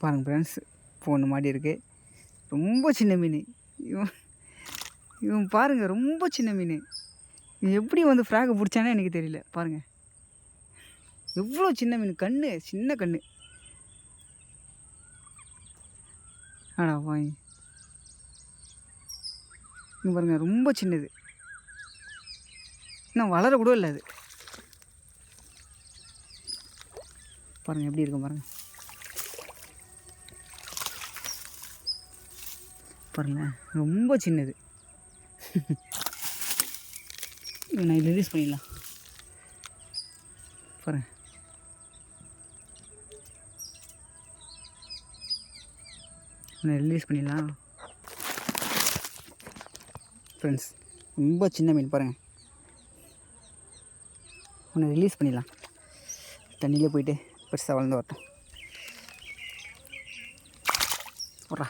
பாருங்கள் ஃப்ரெண்ட்ஸ் பொண்ணு மாடி இருக்கு. ரொம்ப சின்ன மீன். இவன் இவன் பாருங்கள் ரொம்ப சின்ன மீன். இவன் எப்படி வந்து ஃப்ராகை பிடிச்சானே எனக்கு தெரியல. பாருங்கள் எவ்வளோ சின்ன மீன்? கண்ணு சின்ன கண்ணு. ஆடா வாய். இங்கே பாருங்க ரொம்ப சின்னது. இன்னும் வளர கூட இல்லை அது. பாருங்கள் எப்படி இருக்கும் பாருங்கள் பாருங்களேன். ரொம்ப சின்னது. இதை நான் ரிலீஸ் பண்ணிடலாம். பாருங்க. நான் ரிலீஸ் பண்ணிடலாம். ஃப்ரெண்ட்ஸ் ரொம்ப சின்ன மீன் பாருங்கள் உன்னை ரிலீஸ் பண்ணிடலாம். தண்ணியில் போயிட்டு பெருசாக வளர்ந்து வரட்டும். போடுறா